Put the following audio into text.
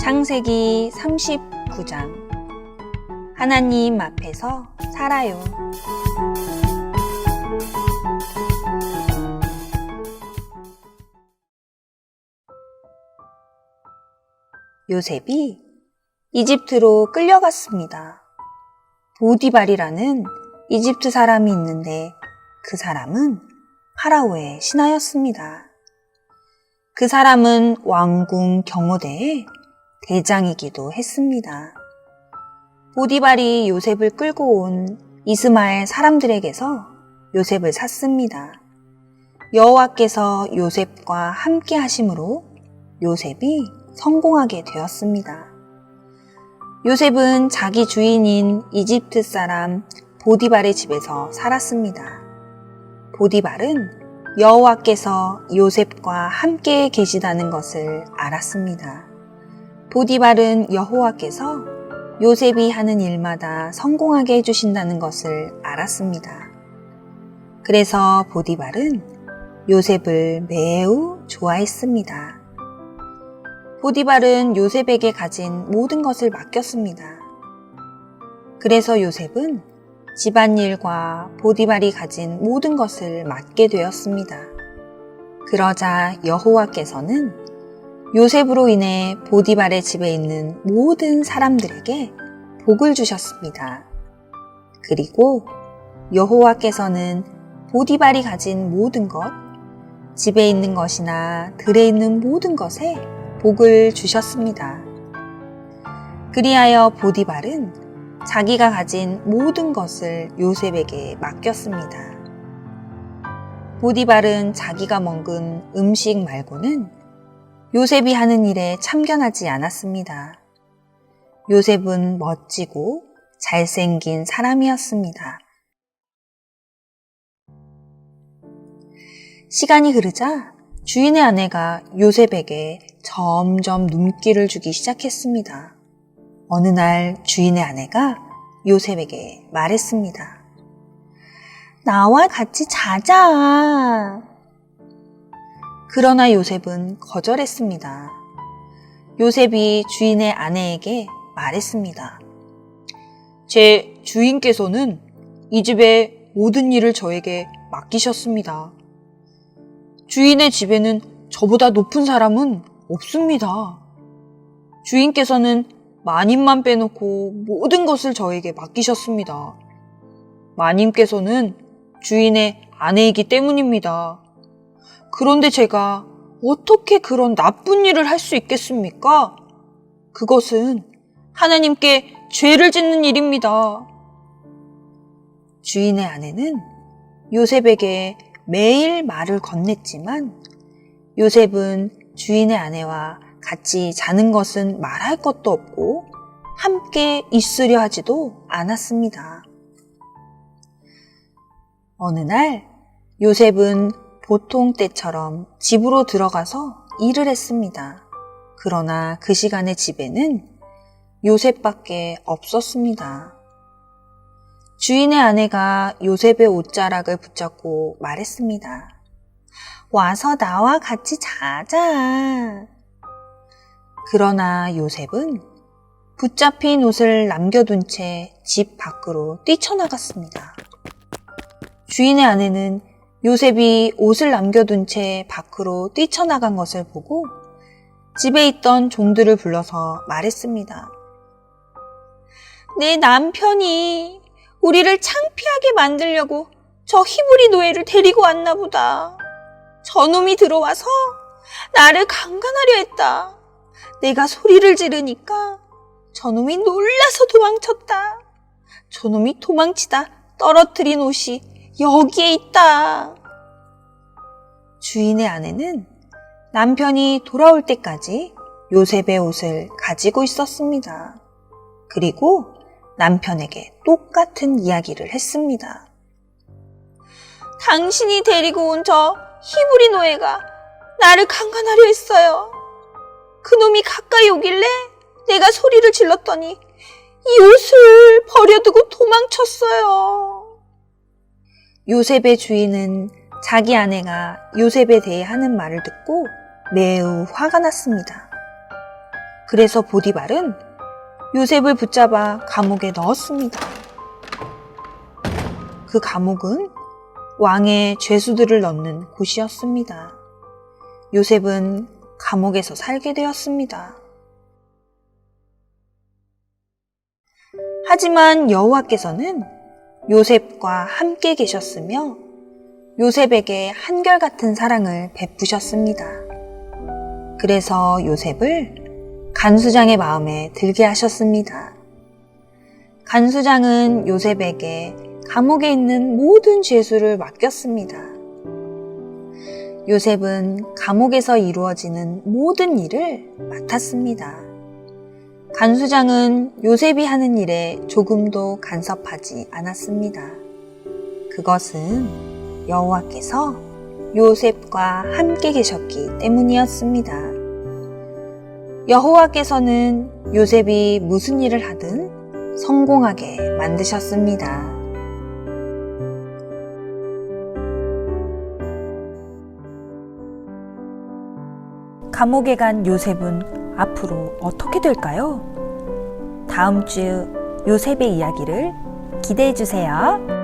창세기 39장 하나님 앞에서 살아요. 요셉이 이집트로 끌려갔습니다. 보디발이라는 이집트 사람이 있는데 그 사람은 파라오의 신하였습니다. 그 사람은 왕궁 경호대의 대장이기도 했습니다. 보디발이 요셉을 끌고 온 이스마엘 사람들에게서 요셉을 샀습니다. 여호와께서 요셉과 함께 하심으로 요셉이 성공하게 되었습니다. 요셉은 자기 주인인 이집트 사람 보디발의 집에서 살았습니다. 보디발은 여호와께서 요셉과 함께 계시다는 것을 알았습니다. 보디발은 여호와께서 요셉이 하는 일마다 성공하게 해주신다는 것을 알았습니다. 그래서 보디발은 요셉을 매우 좋아했습니다. 보디발은 요셉에게 가진 모든 것을 맡겼습니다. 그래서 요셉은 집안일과 보디발이 가진 모든 것을 맡게 되었습니다. 그러자 여호와께서는 요셉으로 인해 보디발의 집에 있는 모든 사람들에게 복을 주셨습니다. 그리고 여호와께서는 보디발이 가진 모든 것, 집에 있는 것이나 들에 있는 모든 것에 복을 주셨습니다. 그리하여 보디발은 자기가 가진 모든 것을 요셉에게 맡겼습니다. 보디발은 자기가 먹은 음식 말고는 요셉이 하는 일에 참견하지 않았습니다. 요셉은 멋지고 잘생긴 사람이었습니다. 시간이 흐르자 주인의 아내가 요셉에게 점점 눈길을 주기 시작했습니다. 어느 날 주인의 아내가 요셉에게 말했습니다. 나와 같이 자자. 그러나 요셉은 거절했습니다. 요셉이 주인의 아내에게 말했습니다. 제 주인께서는 이 집의 모든 일을 저에게 맡기셨습니다. 주인의 집에는 저보다 높은 사람은 없습니다. 주인께서는 마님만 빼놓고 모든 것을 저에게 맡기셨습니다. 마님께서는 주인의 아내이기 때문입니다. 그런데 제가 어떻게 그런 나쁜 일을 할 수 있겠습니까? 그것은 하나님께 죄를 짓는 일입니다. 주인의 아내는 요셉에게 매일 말을 건넸지만 요셉은 주인의 아내와 같이 자는 것은 말할 것도 없고 함께 있으려 하지도 않았습니다. 어느 날 요셉은 보통 때처럼 집으로 들어가서 일을 했습니다. 그러나 그 시간에 집에는 요셉밖에 없었습니다. 주인의 아내가 요셉의 옷자락을 붙잡고 말했습니다. 와서 나와 같이 자자. 그러나 요셉은 붙잡힌 옷을 남겨둔 채 집 밖으로 뛰쳐나갔습니다. 주인의 아내는 요셉이 옷을 남겨둔 채 밖으로 뛰쳐나간 것을 보고 집에 있던 종들을 불러서 말했습니다. 내 남편이 우리를 창피하게 만들려고 저 히브리 노예를 데리고 왔나 보다. 저놈이 들어와서 나를 강간하려 했다. 내가 소리를 지르니까 저놈이 놀라서 도망쳤다. 저놈이 도망치다 떨어뜨린 옷이 여기에 있다. 주인의 아내는 남편이 돌아올 때까지 요셉의 옷을 가지고 있었습니다. 그리고 남편에게 똑같은 이야기를 했습니다. 당신이 데리고 온 저 히브리 노예가 나를 강간하려 했어요. 그놈이 가까이 오길래 내가 소리를 질렀더니 이 옷을 버려두고 도망쳤어요. 요셉의 주인은 자기 아내가 요셉에 대해 하는 말을 듣고 매우 화가 났습니다. 그래서 보디발은 요셉을 붙잡아 감옥에 넣었습니다. 그 감옥은 왕의 죄수들을 넣는 곳이었습니다. 요셉은 감옥에서 살게 되었습니다. 하지만 여호와께서는 요셉과 함께 계셨으며 요셉에게 한결같은 사랑을 베푸셨습니다. 그래서 요셉을 간수장의 마음에 들게 하셨습니다. 간수장은 요셉에게 감옥에 있는 모든 죄수를 맡겼습니다. 요셉은 감옥에서 이루어지는 모든 일을 맡았습니다. 간수장은 요셉이 하는 일에 조금도 간섭하지 않았습니다. 그것은 여호와께서 요셉과 함께 계셨기 때문이었습니다. 여호와께서는 요셉이 무슨 일을 하든 성공하게 만드셨습니다. 감옥에 간 요셉은 앞으로 어떻게 될까요? 다음 주 요셉의 이야기를 기대해 주세요.